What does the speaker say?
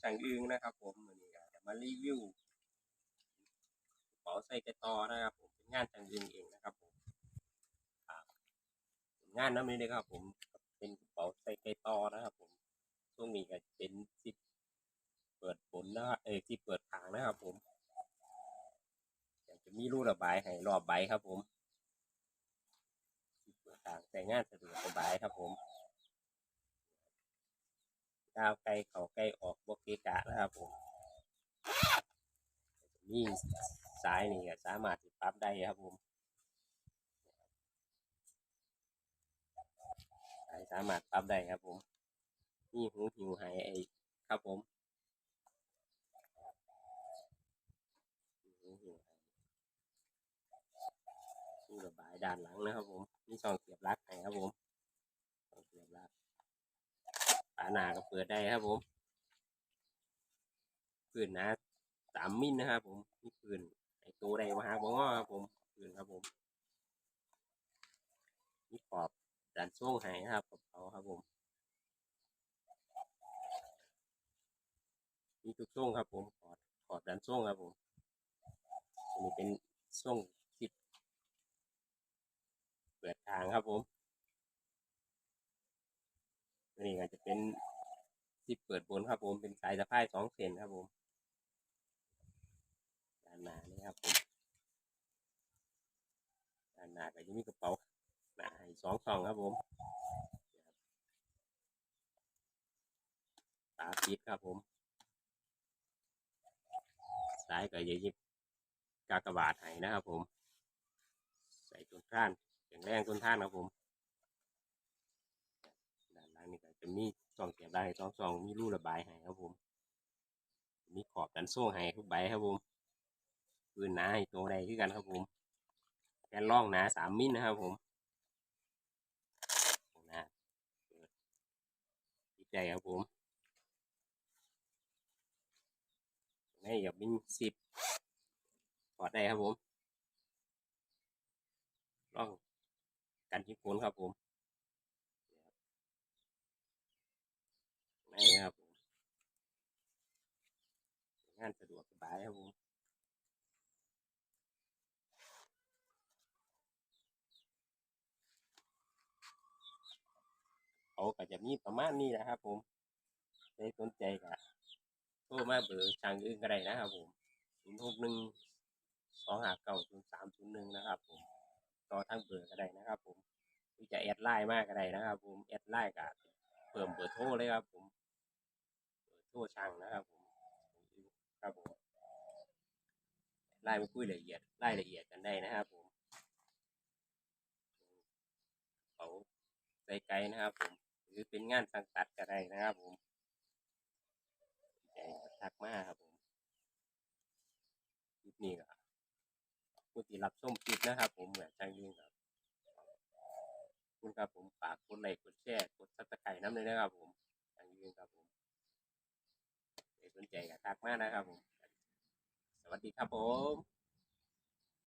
ช่างอึงนะครับ ผมวันนี้จะมารีวิวกระเป๋าใส่กระตอนะครับ ผมเป็นงานช่างอึงเองนะครับ ผมงานน้ำนี้เลยครับ ผมเป็นกระเป๋าใส่กระตอนะครับ ผมช่วงนี้ก็เป็นสิบเปิดผลนะครับเออที่เปิดทางนะครับ ผมอยากจะมีรูระบายให้รอบใบครับ ผมเปิดทางแต่งานสะดวกสบายครับ ผม ก้าวไกลเขาใกล้ออกบกเกะกะนะครับผมนี่สายนี่ก็สามารถปรับได้ครับผมสายสามารถปรับได้ครับผมนี่หูหิวให้ไอ้ครับผมนี่ระบายด้านหลังนะครับผมนี่ช่องเสียบปลั๊กให้ครับผมช่องเสียบลัก หนาก็เปิดได้ครับผมปืนนะสามมิลนะครับผมนี่ปืนไอตัวใดมาหาบงอครับผมปืนครับผมนี่ขอบดันช่วงให้นะครับกับเขาครับผมนี่ทุกช่วงครับผมขอบขอบดันช่วงครับผมอันนี้เป็นช่วงสิบเปิดทางครับผม อันนี้ก็จะเป็นที่เปิดบนครับผมเป็นสายสะพายสองเส้นครับผมด้านหน้านี่ครับผมด้านหน้าก็จะมีกระเป๋าหน้าให้สองซองครับผมฝาปิดครับผมสายก็จะยิบกากบาทให้นะครับผม ใส่ต้นท่านแข็งแรงต้นท่านครับผม จะมีช่องเสียบได้สองช่องมีรูระบายให้ครับผม มีขอบกันโซ่ให้ทุกใบครับผมปืนหนาให้ตัวใดคือกันครับผมแกนล่องหนาสามมิลนะครับผมนะเปิดปิดใจครับผมนี่กับมินสิบถอดได้ครับผมล่องกันที่ฝนครับผม นี่ครับผมงานสะดวกสบายครับผมเขาก็จะมีประมาณนี้นะครับ ผมใครสนใจก็โทรมาเบอร์ช่างอื่นก็ได้นะครับผมศูนย์หกหนึ่งสองห้าเก้าศูนย์สามศูนย์หนึ่งนะครับ ผมต่อทางเบอร์ก็ได้นะครับ ผมหรือจะแอดไลน์มากก็ได้นะครับ ผมแอดไลน์ก็เพิ่มเบอร์โทรเลยครับ ผม ทษช่างนะครับผมครับผมไล่มาคุยละเอียดไล่ละเอียดกันได้นะครับผมเขาใส่ไกลนะครับผมหรือเป็นงานสังกัดก็ได้นะครับผมใจทักมาครับผมคลิปนี้ก็ผู้ที่รับชมคลิปนะครับ ผมเหมือนช่างยิงครับคุณครับผมฝากกดไลค์กดแชร์กดซับสไครต์น้ำเลยนะครับผมช่างยิงครับผม สนใจก็ทักมานะครับผม สวัสดีครับผม